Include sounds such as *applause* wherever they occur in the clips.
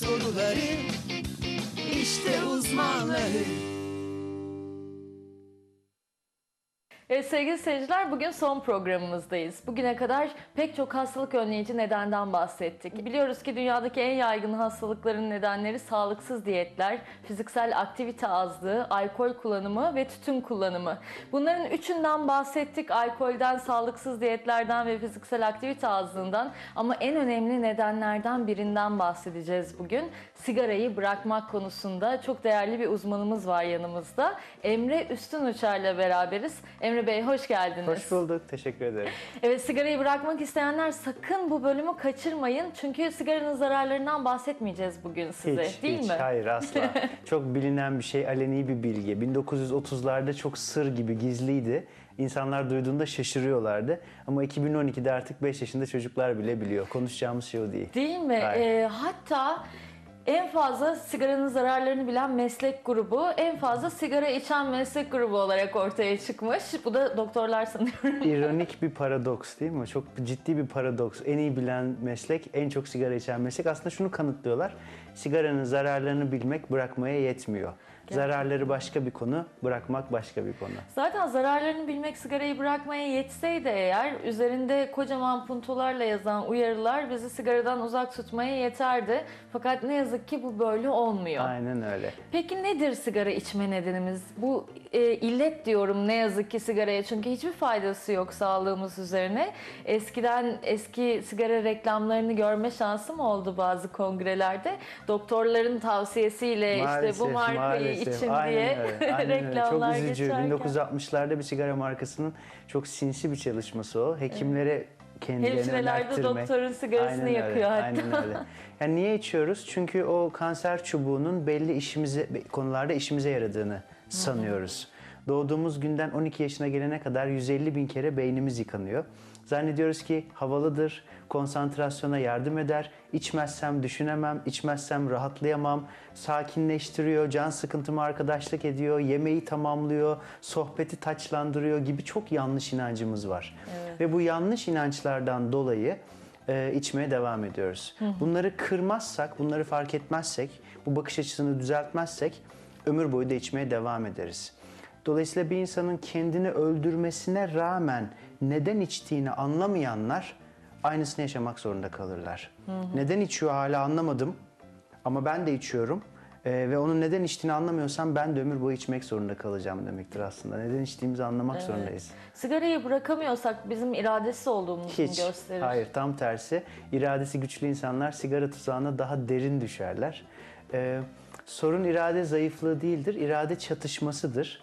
soruları işte uzmanları Evet sevgili seyirciler bugün son programımızdayız. Bugüne kadar pek çok hastalık önleyici nedenden bahsettik. Biliyoruz ki dünyadaki en yaygın hastalıkların nedenleri sağlıksız diyetler, fiziksel aktivite azlığı, alkol kullanımı ve tütün kullanımı. Bunların üçünden bahsettik. Alkolden, sağlıksız diyetlerden ve fiziksel aktivite azlığından ama en önemli nedenlerden birinden bahsedeceğiz bugün. Sigarayı bırakmak konusunda çok değerli bir uzmanımız var yanımızda. Emre Üstün Uçar'la beraberiz. Emre Bey hoş geldiniz. Hoş bulduk. Teşekkür ederim. Evet sigarayı bırakmak isteyenler sakın bu bölümü kaçırmayın. Çünkü sigaranın zararlarından bahsetmeyeceğiz bugün size. hiç, değil hiç. mi? Hayır asla. *laughs* çok bilinen bir şey, aleni bir bilgi. 1930'larda çok sır gibi gizliydi. İnsanlar duyduğunda şaşırıyorlardı. Ama 2012'de artık 5 yaşında çocuklar bile biliyor. Konuşacağımız şey o değil. Değil mi? Hayır. Ee, hatta en fazla sigaranın zararlarını bilen meslek grubu, en fazla sigara içen meslek grubu olarak ortaya çıkmış. Bu da doktorlar sanıyorum. *laughs* İronik bir paradoks değil mi? Çok ciddi bir paradoks. En iyi bilen meslek, en çok sigara içen meslek. Aslında şunu kanıtlıyorlar. Sigaranın zararlarını bilmek bırakmaya yetmiyor. Zararları başka bir konu, bırakmak başka bir konu. Zaten zararlarını bilmek sigarayı bırakmaya yetseydi eğer üzerinde kocaman puntolarla yazan uyarılar bizi sigaradan uzak tutmaya yeterdi. Fakat ne yazık ki bu böyle olmuyor. Aynen öyle. Peki nedir sigara içme nedenimiz? Bu e, illet diyorum ne yazık ki sigaraya çünkü hiçbir faydası yok sağlığımız üzerine. Eskiden eski sigara reklamlarını görme şansım oldu bazı kongrelerde. Doktorların tavsiyesiyle işte bu markayı için Aynen diye öyle, *laughs* aynen öyle. reklamlar Çok üzücü. geçerken. 1960'larda bir sigara markasının çok sinsi bir çalışması o. Hekimlere kendilerini önerttirmek. doktorun sigarasını Aynen yakıyor hatta. Aynen öyle. Yani niye içiyoruz? Çünkü o kanser çubuğunun belli işimize konularda işimize yaradığını sanıyoruz. Doğduğumuz günden 12 yaşına gelene kadar 150 bin kere beynimiz yıkanıyor. Zannediyoruz ki havalıdır, konsantrasyona yardım eder, içmezsem düşünemem, içmezsem rahatlayamam, sakinleştiriyor, can sıkıntıma arkadaşlık ediyor, yemeği tamamlıyor, sohbeti taçlandırıyor gibi çok yanlış inancımız var. Ve bu yanlış inançlardan dolayı e, içmeye devam ediyoruz. Bunları kırmazsak, bunları fark etmezsek, bu bakış açısını düzeltmezsek ömür boyu da içmeye devam ederiz. Dolayısıyla bir insanın kendini öldürmesine rağmen neden içtiğini anlamayanlar aynısını yaşamak zorunda kalırlar. Neden içiyor hala anlamadım ama ben de içiyorum. Ee, ve onun neden içtiğini anlamıyorsam ben de ömür boyu içmek zorunda kalacağım demektir aslında. Neden içtiğimizi anlamak zorundayız. Sigarayı bırakamıyorsak bizim iradesiz olduğumuzu mu Hiç. gösterir? Hayır tam tersi. İradesi güçlü insanlar sigara tuzağına daha derin düşerler. Ee, sorun irade zayıflığı değildir. irade çatışmasıdır.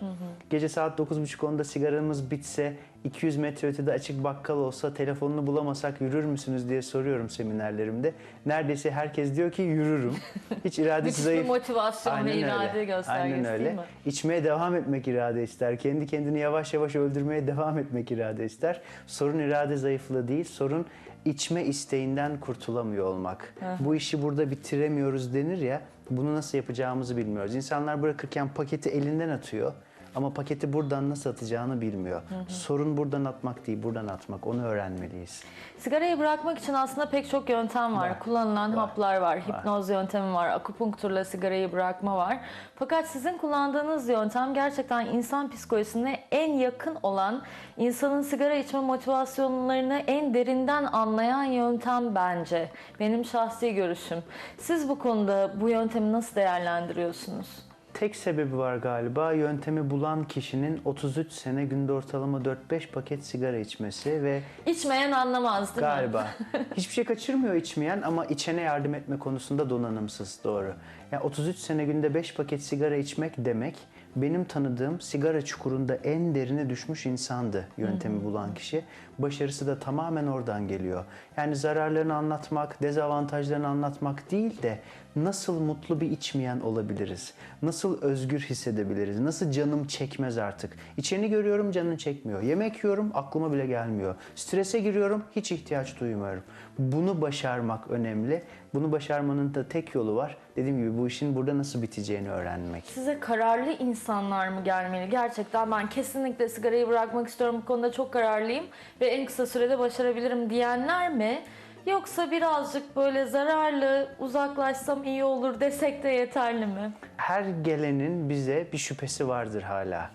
Gece saat 9.30-10'da sigaramız bitse 200 metre ötede açık bakkal olsa telefonunu bulamasak yürür müsünüz diye soruyorum seminerlerimde. Neredeyse herkes diyor ki yürürüm. *laughs* Hiç iradesi Müthiş zayıf. motivasyon ve Aynen öyle. irade göstergesi Aynen öyle. değil mi? İçmeye devam etmek irade ister. Kendi kendini yavaş yavaş öldürmeye devam etmek irade ister. Sorun irade zayıflığı değil, sorun içme isteğinden kurtulamıyor olmak. Bu işi burada bitiremiyoruz denir ya, bunu nasıl yapacağımızı bilmiyoruz. İnsanlar bırakırken paketi elinden atıyor. Ama paketi buradan nasıl atacağını bilmiyor. Sorun buradan atmak değil, buradan atmak. Onu öğrenmeliyiz. Sigarayı bırakmak için aslında pek çok yöntem var. Var. Kullanılan Var. haplar var, hipnoz yöntemi var, akupunkturla sigarayı bırakma var. Fakat sizin kullandığınız yöntem gerçekten insan psikolojisine en yakın olan, insanın sigara içme motivasyonlarını en derinden anlayan yöntem bence. Benim şahsi görüşüm. Siz bu konuda bu yöntemi nasıl değerlendiriyorsunuz? Tek sebebi var galiba. Yöntemi bulan kişinin 33 sene günde ortalama 4-5 paket sigara içmesi ve İçmeyen anlamaz değil mi? Galiba. *laughs* Hiçbir şey kaçırmıyor içmeyen ama içene yardım etme konusunda donanımsız doğru. Yani 33 sene günde 5 paket sigara içmek demek benim tanıdığım sigara çukurunda en derine düşmüş insandı yöntemi bulan kişi. Başarısı da tamamen oradan geliyor. Yani zararlarını anlatmak, dezavantajlarını anlatmak değil de nasıl mutlu bir içmeyen olabiliriz? Nasıl özgür hissedebiliriz? Nasıl canım çekmez artık? İçeni görüyorum canın çekmiyor. Yemek yiyorum aklıma bile gelmiyor. Strese giriyorum hiç ihtiyaç duymuyorum. Bunu başarmak önemli. Bunu başarmanın da tek yolu var. Dediğim gibi bu işin burada nasıl biteceğini öğrenmek. Size kararlı insanlar mı gelmeli? Gerçekten ben kesinlikle sigarayı bırakmak istiyorum. Bu konuda çok kararlıyım ve en kısa sürede başarabilirim diyenler mi? Yoksa birazcık böyle zararlı uzaklaşsam iyi olur desek de yeterli mi? Her gelenin bize bir şüphesi vardır hala.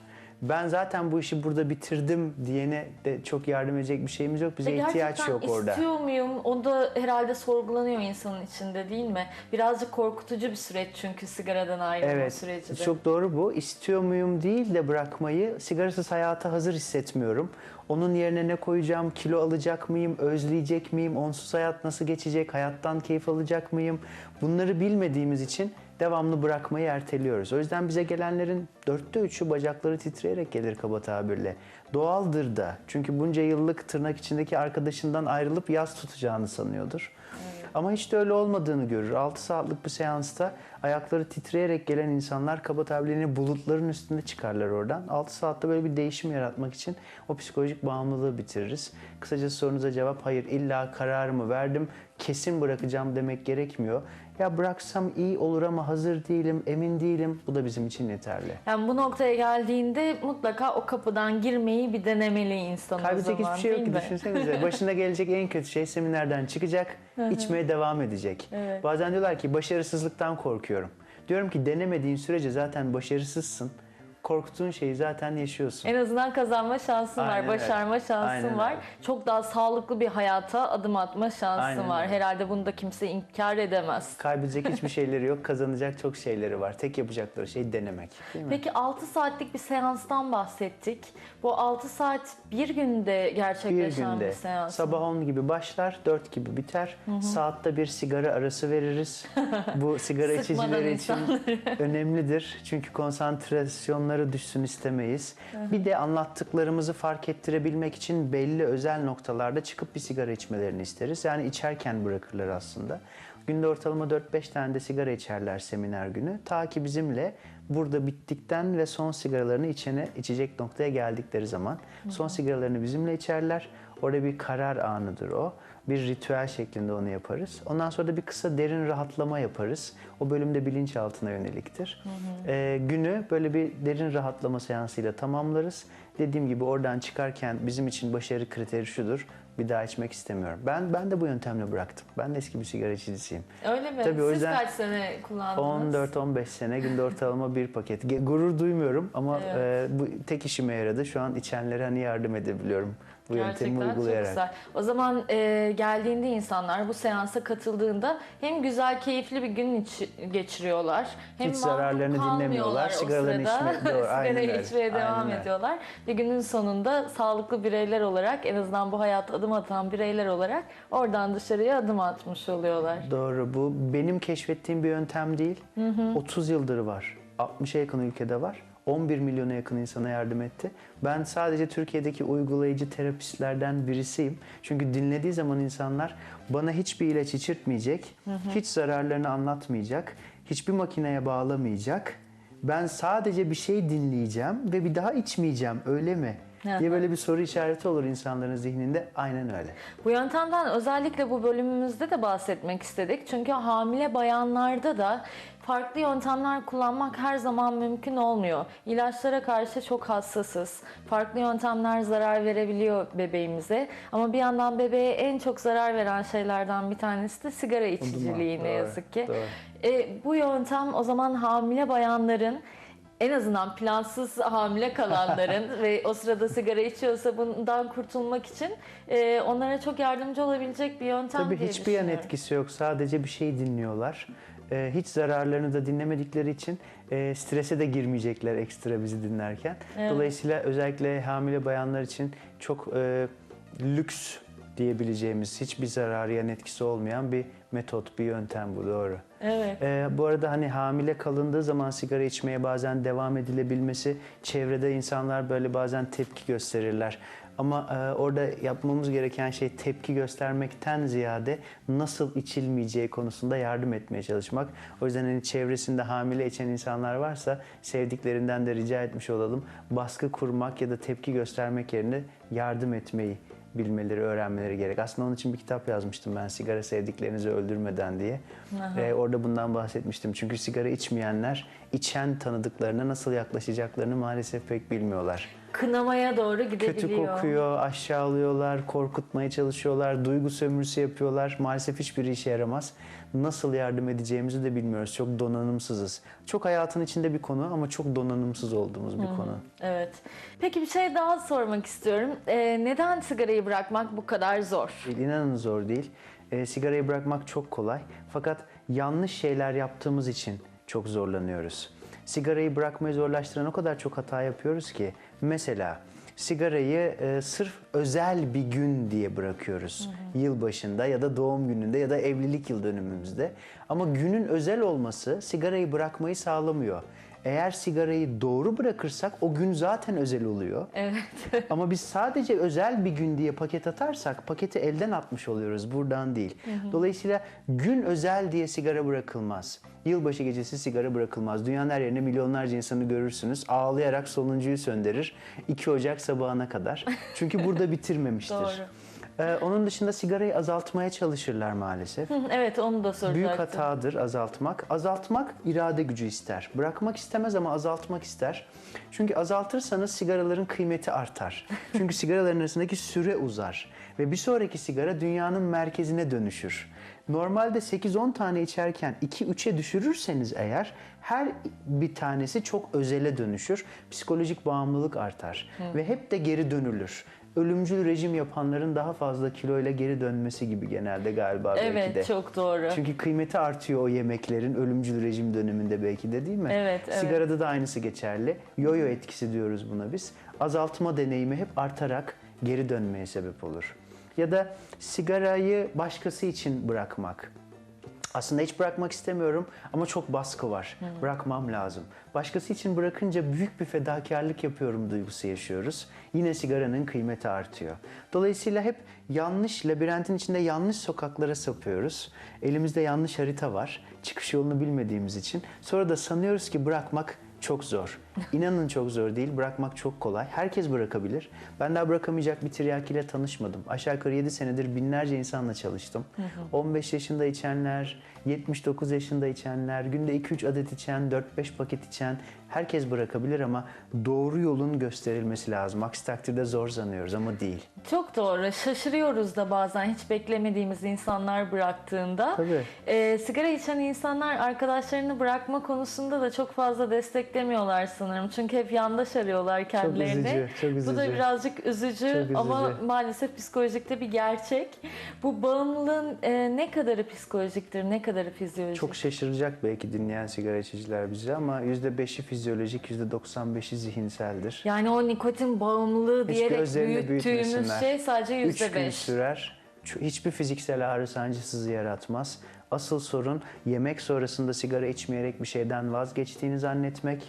Ben zaten bu işi burada bitirdim diyene de çok yardım edecek bir şeyimiz yok. Bize E ihtiyaç yok orada. istiyor muyum? O da herhalde sorgulanıyor insanın içinde değil mi? Birazcık korkutucu bir süreç çünkü sigaradan ayrılma Evet, süreci de. çok doğru bu. İstiyor muyum değil de bırakmayı sigarasız hayata hazır hissetmiyorum. Onun yerine ne koyacağım, kilo alacak mıyım, özleyecek miyim, onsuz hayat nasıl geçecek, hayattan keyif alacak mıyım? Bunları bilmediğimiz için devamlı bırakmayı erteliyoruz. O yüzden bize gelenlerin dörtte üçü bacakları titreyerek gelir kaba tabirle. Doğaldır da. Çünkü bunca yıllık tırnak içindeki arkadaşından ayrılıp yaz tutacağını sanıyordur. Ama hiç de öyle olmadığını görür. 6 saatlik bir seansta ayakları titreyerek gelen insanlar kaba tabirlerini bulutların üstünde çıkarlar oradan. 6 saatte böyle bir değişim yaratmak için o psikolojik bağımlılığı bitiririz. Kısacası sorunuza cevap hayır. İlla kararımı verdim, kesin bırakacağım demek gerekmiyor. Ya bıraksam iyi olur ama hazır değilim, emin değilim. Bu da bizim için yeterli. Yani bu noktaya geldiğinde mutlaka o kapıdan girmeyi bir denemeli insan o Kaybedecek zaman hiçbir şey yok ki düşünsenize. *laughs* Başına gelecek en kötü şey seminerden çıkacak, içmeye devam edecek. Evet. Bazen diyorlar ki başarısızlıktan korkuyorum. Diyorum ki denemediğin sürece zaten başarısızsın. Korktuğun şeyi zaten yaşıyorsun. En azından kazanma şansın Aynen var, öyle. başarma şansın Aynen var. öyle. Çok daha sağlıklı bir hayata adım atma şansın Aynen var. öyle. Herhalde bunu da kimse inkar edemez. Kaybedecek hiçbir *laughs* şeyleri yok, kazanacak çok şeyleri var. Tek yapacakları şey denemek. Değil mi? Peki 6 saatlik bir seanstan bahsettik. Bu 6 saat bir günde bir gerçekleşen bir, günde seans. sabah 10 gibi başlar, 4 gibi biter. Saatte bir sigara arası veririz. Bu *laughs* sigara içicileri için önemlidir. Çünkü konsantrasyonları düşsün istemeyiz. Bir de anlattıklarımızı fark ettirebilmek için belli özel noktalarda çıkıp bir sigara içmelerini isteriz. Yani içerken bırakırlar aslında. Günde ortalama 4-5 tane de sigara içerler seminer günü. Ta ki bizimle burada bittikten ve son sigaralarını içene içecek noktaya geldikleri zaman son sigaralarını bizimle içerler. Orada bir karar anıdır o. Bir ritüel şeklinde onu yaparız. Ondan sonra da bir kısa derin rahatlama yaparız. O bölümde bilinçaltına yöneliktir. Ee, günü böyle bir derin rahatlama seansıyla tamamlarız. Dediğim gibi oradan çıkarken bizim için başarı kriteri şudur. Bir daha içmek istemiyorum. Ben ben de bu yöntemle bıraktım. Ben de eski bir sigara içicisiyim. Öyle mi? Tabii o Siz yüzden kaç sene kullandınız? 14-15 sene günde ortalama bir paket. Gurur duymuyorum ama Evet. e, bu tek işime yaradı. Şu an içenlere hani yardım edebiliyorum bu yöntemi Gerçekten uygulayarak. çok güzel. O zaman e, geldiğinde insanlar bu seansa katıldığında hem güzel keyifli bir gün iç- geçiriyorlar. Hem Hiç zararlarını dinlemiyorlar, sigaralarını içmeye- *laughs* doğru, aynen içmeye devam aynen ediyorlar. Ve günün sonunda sağlıklı bireyler olarak en azından bu hayata adım atan bireyler olarak oradan dışarıya adım atmış oluyorlar. Doğru. Bu benim keşfettiğim bir yöntem değil. 30 yıldır var. 60'a yakın ülkede var. 11 milyona yakın insana yardım etti. Ben sadece Türkiye'deki uygulayıcı terapistlerden birisiyim. Çünkü dinlediği zaman insanlar bana hiçbir ilaç içirtmeyecek, hiç zararlarını anlatmayacak, hiçbir makineye bağlamayacak. Ben sadece bir şey dinleyeceğim ve bir daha içmeyeceğim öyle mi? Diye böyle bir soru işareti olur insanların zihninde. Aynen öyle. Bu yöntemden özellikle bu bölümümüzde de bahsetmek istedik. Çünkü hamile bayanlarda da farklı yöntemler kullanmak her zaman mümkün olmuyor. İlaçlara karşı çok hassasız. Farklı yöntemler zarar verebiliyor bebeğimize. Ama bir yandan bebeğe en çok zarar veren şeylerden bir tanesi de sigara içiciliği ne yazık ki. doğru. E, bu yöntem o zaman hamile bayanların en azından plansız hamile kalanların *laughs* ve o sırada sigara içiyorsa bundan kurtulmak için e, onlara çok yardımcı olabilecek bir yöntem Tabii diye hiçbir yan etkisi yok. Sadece bir şey dinliyorlar. Ee, hiç zararlarını da dinlemedikleri için e, strese de girmeyecekler ekstra bizi dinlerken. Evet. Dolayısıyla özellikle hamile bayanlar için çok e, lüks diyebileceğimiz hiçbir zararı yan etkisi olmayan bir metot, bir yöntem bu doğru. Evet. Ee, bu arada hani hamile kalındığı zaman sigara içmeye bazen devam edilebilmesi çevrede insanlar böyle bazen tepki gösterirler. Ama e, orada yapmamız gereken şey tepki göstermekten ziyade nasıl içilmeyeceği konusunda yardım etmeye çalışmak. O yüzden hani çevresinde hamile içen insanlar varsa sevdiklerinden de rica etmiş olalım. Baskı kurmak ya da tepki göstermek yerine yardım etmeyi bilmeleri, öğrenmeleri gerek. Aslında onun için bir kitap yazmıştım ben sigara sevdiklerinizi öldürmeden diye. Ee, orada bundan bahsetmiştim. Çünkü sigara içmeyenler içen tanıdıklarına nasıl yaklaşacaklarını maalesef pek bilmiyorlar. Kınamaya doğru Kötü gidebiliyor. kokuyor, aşağılıyorlar, korkutmaya çalışıyorlar, duygu sömürüsü yapıyorlar. Maalesef hiçbir işe yaramaz. Nasıl yardım edeceğimizi de bilmiyoruz. Çok donanımsızız. Çok hayatın içinde bir konu ama çok donanımsız olduğumuz bir konu. Evet. Peki bir şey daha sormak istiyorum. Ee, neden sigarayı bırakmak bu kadar zor? İnanın zor değil. E, sigarayı bırakmak çok kolay. Fakat yanlış şeyler yaptığımız için çok zorlanıyoruz. Sigarayı bırakmayı zorlaştıran o kadar çok hata yapıyoruz ki. Mesela sigarayı e, sırf özel bir gün diye bırakıyoruz. Yılbaşında ya da doğum gününde ya da evlilik yıl dönümümüzde. Ama günün özel olması sigarayı bırakmayı sağlamıyor. Eğer sigarayı doğru bırakırsak o gün zaten özel oluyor. Evet. *laughs* Ama biz sadece özel bir gün diye paket atarsak paketi elden atmış oluyoruz buradan değil. Dolayısıyla gün özel diye sigara bırakılmaz. Yılbaşı gecesi sigara bırakılmaz. Dünyanın her yerinde milyonlarca insanı görürsünüz. Ağlayarak sonuncuyu söndürür. 2 Ocak sabahına kadar. Çünkü burada *laughs* bitirmemiştir. Doğru. Ee, onun dışında sigarayı azaltmaya çalışırlar maalesef. evet onu da soracaktım. Büyük hatadır azaltmak. Azaltmak irade gücü ister. Bırakmak istemez ama azaltmak ister. Çünkü azaltırsanız sigaraların kıymeti artar. Çünkü sigaraların arasındaki süre uzar. Ve bir sonraki sigara dünyanın merkezine dönüşür. Normalde 8-10 tane içerken 2-3'e düşürürseniz eğer her bir tanesi çok özele dönüşür. Psikolojik bağımlılık artar. Ve hep de geri dönülür. Ölümcül rejim yapanların daha fazla kiloyla geri dönmesi gibi genelde galiba belki de. Evet çok doğru. Çünkü kıymeti artıyor o yemeklerin ölümcül rejim döneminde belki de değil mi? Evet, evet. Sigarada da aynısı geçerli. Yo-yo etkisi diyoruz buna biz. Azaltma deneyimi hep artarak geri dönmeye sebep olur. Ya da sigarayı başkası için bırakmak. Aslında hiç bırakmak istemiyorum ama çok baskı var. Bırakmam lazım. Başkası için bırakınca büyük bir fedakarlık yapıyorum duygusu yaşıyoruz. Yine sigaranın kıymeti artıyor. Dolayısıyla hep yanlış, labirentin içinde yanlış sokaklara sapıyoruz. Elimizde yanlış harita var. Çıkış yolunu bilmediğimiz için. Sonra da sanıyoruz ki bırakmak çok zor. İnanın çok zor değil. Bırakmak çok kolay. Herkes bırakabilir. Ben daha bırakamayacak bir tiryakiyle tanışmadım. Aşağı yukarı 7 senedir binlerce insanla çalıştım. 15 yaşında içenler, 79 yaşında içenler, günde 2-3 adet içen, 4-5 paket içen herkes bırakabilir ama doğru yolun gösterilmesi lazım. Aksi takdirde zor sanıyoruz ama değil. Çok doğru. Şaşırıyoruz da bazen hiç beklemediğimiz insanlar bıraktığında. Tabii. Ee, sigara içen insanlar arkadaşlarını bırakma konusunda da çok fazla desteklemiyorlar sanırım. Çünkü hep yandaş arıyorlar kendilerini. üzücü, çok Bu da üzücü. birazcık üzücü, Çok üzücü. ama maalesef psikolojikte bir gerçek. Bu bağımlılığın e, ne kadarı psikolojiktir, ne kadarı fizyolojik? Çok şaşıracak belki dinleyen sigara içiciler bizi ama %5'i fizyolojik, %95'i zihinseldir. Yani o nikotin bağımlılığı Hiç diyerek büyüttüğümüz şey sadece Üç yüzde gün beş. sürer. Hiçbir fiziksel ağrı sancısızı yaratmaz. Asıl sorun yemek sonrasında sigara içmeyerek bir şeyden vazgeçtiğini zannetmek.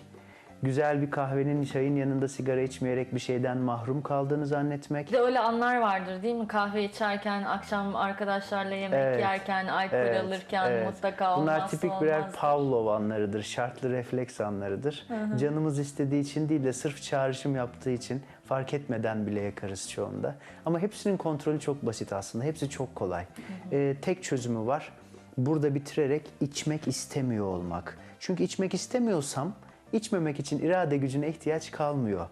Güzel bir kahvenin, çayın yanında sigara içmeyerek bir şeyden mahrum kaldığını zannetmek. Bir de öyle anlar vardır değil mi? Kahve içerken, akşam arkadaşlarla yemek Evet, yerken, alkol Evet, alırken evet. mutlaka Bunlar olmazsa tipik birer olmazdır. Pavlov anlarıdır, şartlı refleks anlarıdır. Canımız istediği için değil de sırf çağrışım yaptığı için fark etmeden bile yakarız çoğunda. Ama hepsinin kontrolü çok basit aslında, hepsi çok kolay. Ee, tek çözümü var, burada bitirerek içmek istemiyor olmak. Çünkü içmek istemiyorsam, içmemek için irade gücüne ihtiyaç kalmıyor.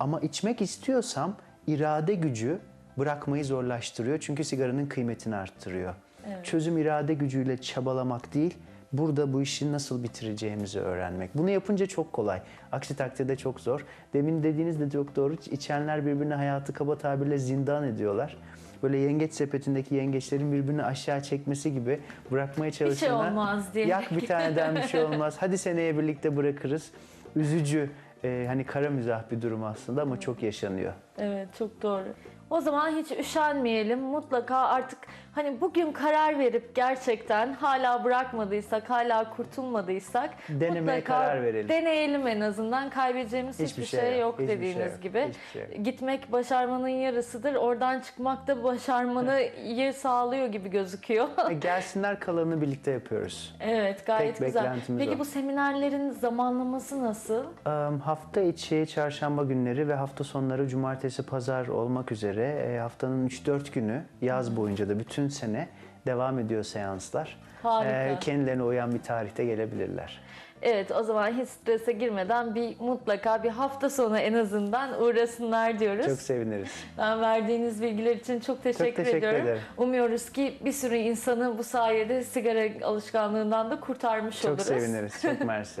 Ama içmek istiyorsam, irade gücü bırakmayı zorlaştırıyor. Çünkü sigaranın kıymetini arttırıyor. Çözüm irade gücüyle çabalamak değil, burada bu işi nasıl bitireceğimizi öğrenmek. Bunu yapınca çok kolay. Aksi takdirde çok zor. Demin dediğiniz de çok doğru. İçenler birbirine hayatı kaba tabirle zindan ediyorlar. Böyle yengeç sepetindeki yengeçlerin birbirini aşağı çekmesi gibi bırakmaya şey çalışana olmaz diye. yak bir taneden bir şey olmaz. Hadi seneye birlikte bırakırız. Üzücü, e, hani kara mizah bir durum aslında ama çok yaşanıyor. Evet çok doğru. O zaman hiç üşenmeyelim. Mutlaka artık hani bugün karar verip gerçekten hala bırakmadıysak, hala kurtulmadıysak Denemeye mutlaka karar verelim. Deneyelim en azından. Kaybedeceğimiz hiçbir, şey, yok hiçbir şey dediğiniz yok, gibi. hiçbir şey yok. Gitmek başarmanın yarısıdır. Oradan çıkmak da başarmanı sağlıyor gibi gözüküyor. E, Gelsinler kalanını birlikte yapıyoruz. evet gayet Tek güzel. Peki o. bu seminerlerin zamanlaması nasıl? Em, Hafta içi çarşamba günleri ve hafta sonları cumartesi pazar olmak üzere e, haftanın 3-4 günü yaz boyunca da bütün sene devam ediyor seanslar. Harika. e, kendilerine uyan bir tarihte gelebilirler. Evet o zaman hiç strese girmeden bir mutlaka bir hafta sonu en azından uğrasınlar diyoruz. Çok seviniriz. Ben verdiğiniz bilgiler için çok teşekkür, teşekkür ediyorum. ederim. Umuyoruz ki bir sürü insanı bu sayede sigara alışkanlığından da kurtarmış Çok oluruz. seviniriz. Çok mersi. *laughs*